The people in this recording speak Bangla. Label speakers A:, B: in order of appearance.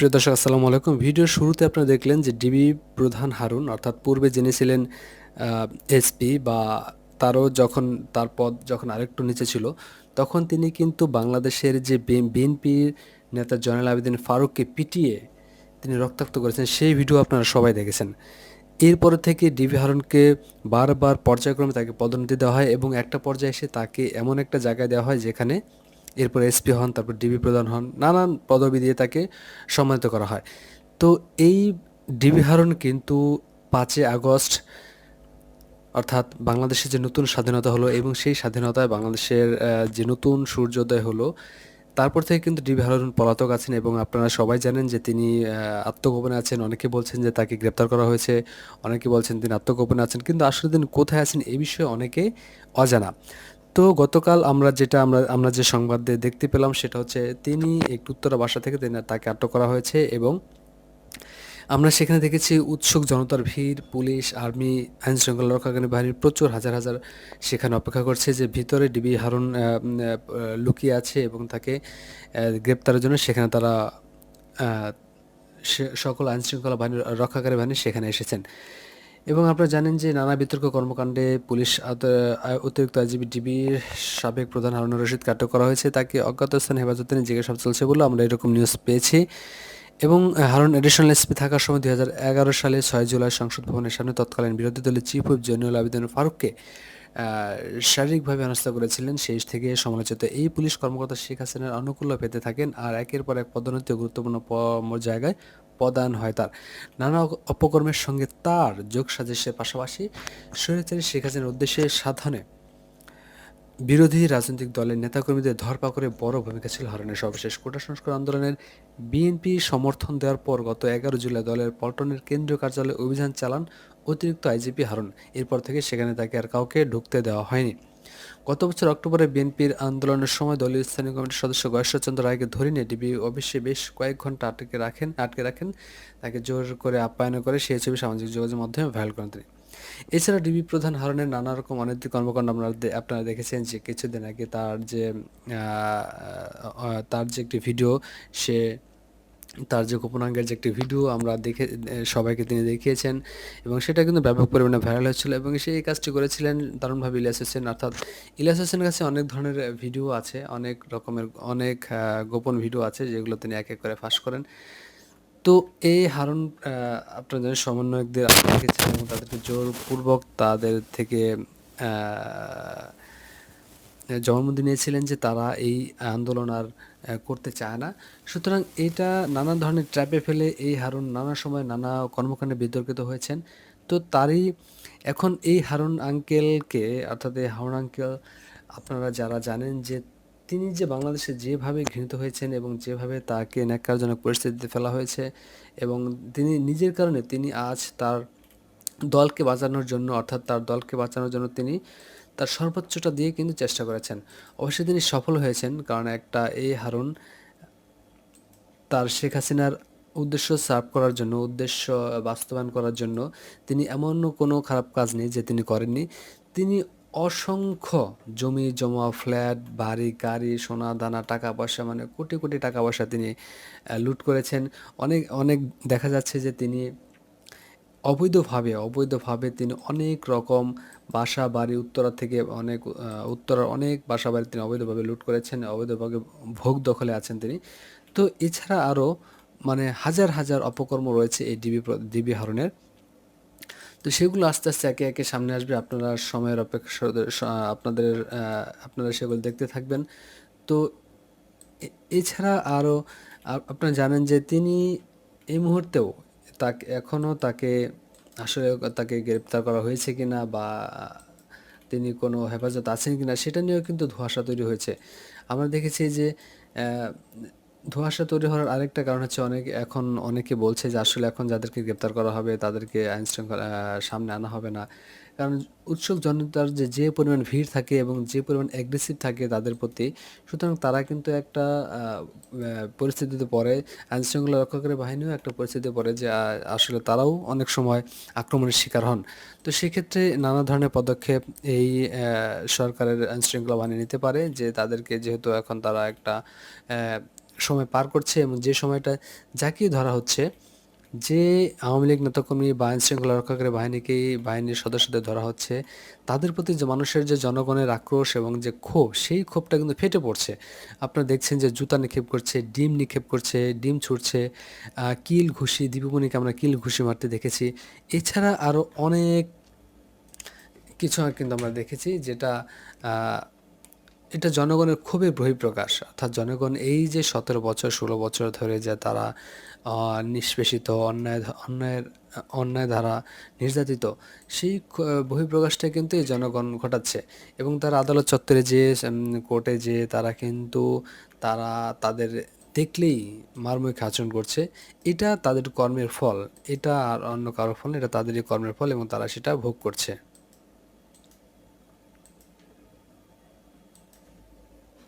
A: প্রিয় দর্শক, আসসালামু আলাইকুম। ভিডিওর শুরুতে আপনারা দেখলেন যে ডিবি প্রধান হারুন, অর্থাৎ পূর্বে যিনি ছিলেন এসপি বা তারও যখন, তার পদ যখন আরেকটু নিচে ছিল, তখন তিনি কিন্তু বাংলাদেশের যে বিএনপির নেতা জয়নাল আবেদিন ফারুককে পিটিয়ে তিনি রক্তাক্ত করেছেন, সেই ভিডিও আপনারা সবাই দেখেছেন। এরপর থেকে ডিবি হারুনকে বারবার পর্যায়ক্রমে তাকে পদোন্নতি দেওয়া হয় এবং একটা পর্যায়ে এসে তাকে এমন একটা জায়গায় দেওয়া হয় যেখানে এরপর এসপি হন, তারপর ডিবি প্রধান হন, নানান পদবি দিয়ে তাকে সম্মানিত করা হয়। তো এই ডিবি হারুন কিন্তু পাঁচই আগস্ট, অর্থাৎ বাংলাদেশের যে নতুন স্বাধীনতা হলো এবং সেই স্বাধীনতায় বাংলাদেশের যে নতুন সূর্যোদয় হলো, তারপর থেকে কিন্তু ডিবি হারুন পলাতক আছেন এবং আপনারা সবাই জানেন যে তিনি আত্মগোপনে আছেন। অনেকে বলছেন যে তাকে গ্রেপ্তার করা হয়েছে, অনেকে বলছেন তিনি আত্মগোপনে আছেন, কিন্তু আসলে তিনি কোথায় আছেন এই বিষয়ে অনেকে অজানা। তো গতকাল আমরা যেটা আমরা আমরা যে সংবাদ দেখতে পেলাম সেটা হচ্ছে তিনি একটু উত্তরা বাসা থেকে তাকে আটক করা হয়েছে এবং আমরা সেখানে দেখেছি উৎসুক জনতার ভিড়, পুলিশ, আর্মি, আইন শৃঙ্খলা রক্ষাকারী বাহিনীর প্রচুর হাজার হাজার সেখানে অপেক্ষা করছে যে ভিতরে ডিবি হারুন লুকিয়ে আছে এবং তাকে গ্রেপ্তারের জন্য সেখানে তারা সকল আইন শৃঙ্খলা বাহিনীর, রক্ষাকারী বাহিনী সেখানে এসেছেন। এবং আপনারা জানেন যে নানা বিতর্ক কর্মকাণ্ডে পুলিশ অতিরিক্ত আইজিবি ডিবির সাবেক প্রধান হারুন রশিদকে আটক করা হয়েছে। তাকে অজ্ঞাত স্থানে হেফাজতে নিয়ে জিজ্ঞাসাবাদ চলছে বলে আমরা এরকম নিউজ পেয়েছি। এবং হারুন এডিশনাল এসপি থাকার সময় দুই হাজার এগারো সালে ছয় জুলাই সংসদ ভবনের সামনে তৎকালীন বিরোধী দলের চিফ হুইপ জয়নুল আবেদিন ফারুককে শারীরিকভাবে হেনস্থা করেছিলেন। সেই থেকে সমালোচিত এই পুলিশ কর্মকর্তা শেখ হাসিনার আনুকূল্য পেতে থাকেন। আর একের পর এক পদোন্নতি গুরুত্বপূর্ণ জায়গায় পদায়ন হয় তার। নানা অপকর্মের সঙ্গে তার যোগ সাজেশের পাশাপাশি স্বৈরাচারী শেখ হাসিনার উদ্দেশ্যে সাধনে বিরোধী রাজনৈতিক দলের নেতাকর্মীদের ধরপাকড়ে বড় ভূমিকা ছিল হারুনের সর্বশেষ কোটা সংস্কার আন্দোলনের। বিএনপি সমর্থন দেওয়ার পর গত এগারো জুলাই দলের পল্টনের কেন্দ্রীয় কার্যালয়ে অভিযান চালান অতিরিক্ত আইজিপি হারুন। এরপর থেকে সেখানে তাকে আর কাউকে ঢুকতে দেওয়া হয়নি। গত বছর অক্টোবরে বিএনপির আন্দোলনের সময় দলীয় স্থানীয় কমিটির সদস্য গয়েশ্বরচন্দ্র রায়কে ধরে নিয়ে ডিবি অফিসে বেশ কয়েক ঘণ্টা আটকে রাখেন আটকে রাখেন। তাকে জোর করে আপ্যায়ন করে সেই ছবি সামাজিক যোগাযোগ মাধ্যমে ভাইরাল করেন তিনি। এছাড়া ডিবি প্রধান হারনের নানা রকম অনৈতিক কর্মকাণ্ড আপনারা আপনারা দেখেছেন যে কিছুদিন আগে তার যে তার যে একটি ভিডিও, সে তার যে গোপনাঙ্গের যে একটি ভিডিও আমরা দেখে সবাইকে তিনি দেখিয়েছেন এবং সেটা কিন্তু ব্যাপক পরিমাণে ভাইরাল হয়েছিল এবং সেই কাজটি করেছিলেন দারুণভাবে ইলিয়াস হোসেন। অর্থাৎ ইলিয়াস হোসেনের কাছে অনেক ধরনের ভিডিও আছে, অনেক রকমের, অনেক গোপন ভিডিও আছে যেগুলো তিনি এক এক করে ফাঁস করেন। তো এই হারুন জানেন সমন্বয়কদের রেখেছেন এবং তাদেরকে জোরপূর্বক তাদের থেকে জবানবন্দি নিয়েছিলেন যে তারা এই আন্দোলন আর করতে চায় না। সুতরাং এটা নানা ধরনের ট্র্যাপে ফেলে এই হারুন নানা সময় নানা কর্মকাণ্ডে বিতর্কিত হয়েছেন। তো তারই এখন এই হারুন আঙ্কেলকে, অর্থাৎ এই হারুন আঙ্কেল, আপনারা যারা জানেন যে তিনি যে বাংলাদেশে যেভাবে ঘৃণিত হয়েছেন এবং যেভাবে তাকে ন্যাক্কারজনক পরিস্থিতিতে ফেলা হয়েছে এবং তিনি নিজের কারণে তিনি আজ তার দলকে বাঁচানোর জন্য, অর্থাৎ তার দলকে বাঁচানোর জন্য তিনি তার সর্বোচ্চটা দিয়ে কিন্তু চেষ্টা করেছেন। অবশ্যই তিনি সফল হয়েছেন, কারণ একটা এই হারুন তার শেখ হাসিনার উদ্দেশ্য সার্ভ করার জন্য, উদ্দেশ্য বাস্তবায়ন করার জন্য তিনি এমন কোনো খারাপ কাজ নেই যে তিনি করেননি। তিনি অসংখ্য জমি জমা, ফ্ল্যাট, বাড়ি, গাড়ি, সোনা, দানা, টাকা পয়সা মানে কোটি কোটি টাকা পয়সা তিনি লুট করেছেন। অনেক অনেক দেখা যাচ্ছে যে তিনি অবৈধভাবে অবৈধভাবে তিনি অনেক রকম বাসা বাড়ি উত্তরা থেকে অনেক উত্তরার অনেক বাসা বাড়ি তিনি অবৈধভাবে লুট করেছেন, অবৈধভাবে ভোগ দখলে আছেন তিনি। তো এছাড়া আরও মানে হাজার হাজার অপকর্ম রয়েছে এই ডিবি ডিবি হারুনের তো সেগুলো আস্তে আস্তে একে একে সামনে আসবে। আপনারা সময়ের অপেক্ষা আপনাদের আপনারা সেগুলো দেখতে থাকবেন। তো এছাড়া আরও আপনারা জানেন যে তিনি এই মুহূর্তেও তাকে এখনও তাকে আসলে তাকে গ্রেপ্তার করা হয়েছে কিনা বা তিনি কোনো হেফাজত আছেন কিনা সেটা নিয়েও কিন্তু ধোঁয়াশা তৈরি হয়েছে। আমরা দেখেছি যে ধোঁয়াশা তৈরি হওয়ার আরেকটা কারণ হচ্ছে অনেক, এখন অনেকে বলছে যে আসলে এখন যাদেরকে গ্রেপ্তার করা হবে তাদেরকে আইন শৃঙ্খলা সামনে আনা হবে না। কারণ উৎসুক জনতার যে যে পরিমাণ ভিড় থাকে এবং যে পরিমাণ অ্যাগ্রেসিভ থাকে তাদের প্রতি, সুতরাং তারা কিন্তু একটা পরিস্থিতিতে পড়ে। আইন শৃঙ্খলা রক্ষাকারী বাহিনীও একটা পরিস্থিতিতে পড়ে যে আসলে তারাও অনেক সময় আক্রমণের শিকার হন। তো সেক্ষেত্রে নানা ধরনের পদক্ষেপ এই সরকারের আইন শৃঙ্খলা বাহিনী নিতে পারে যে, তাদেরকে যেহেতু এখন তারা একটা সময় পার করছে এবং যে সময়টা যাকেই ধরা হচ্ছে যে আওয়ামী লীগ নেতাকর্মী বা আইন শৃঙ্খলা রক্ষাকারী বাহিনীকেই বাহিনীর সদস্যদের ধরা হচ্ছে, তাদের প্রতি যে মানুষের যে জনগণের আক্রোশ এবং যে ক্ষোভ, সেই ক্ষোভটা কিন্তু ফেটে পড়ছে। আপনারা দেখছেন যে জুতা নিক্ষেপ করছে, ডিম নিক্ষেপ করছে, ডিম ছুটছে কিল ঘুষি, দীপমণিকে আমরা কিল ঘুষি মারতে দেখেছি। এছাড়া আরও অনেক কিছু কিন্তু আমরা দেখেছি যেটা এটা জনগণের খুবই বহিঃপ্রকাশ। অর্থাৎ জনগণ এই যে সতেরো বছর, ষোলো বছর ধরে যে তারা নিষ্পেষিত, অন্যায় অন্যায়ের, অন্যায় দ্বারা নির্যাতিত, সেই বহিঃপ্রকাশটা কিন্তু এই জনগণ ঘটাচ্ছে। এবং তারা আদালত চত্বরে যে কোর্টে যে তারা কিন্তু তারা তাদের দেখলেই মারমুখী আচরণ করছে, এটা তাদের কর্মের ফল। এটা আর অন্য কারোর ফল এটা তাদেরই কর্মের ফল এবং তারা সেটা ভোগ করছে।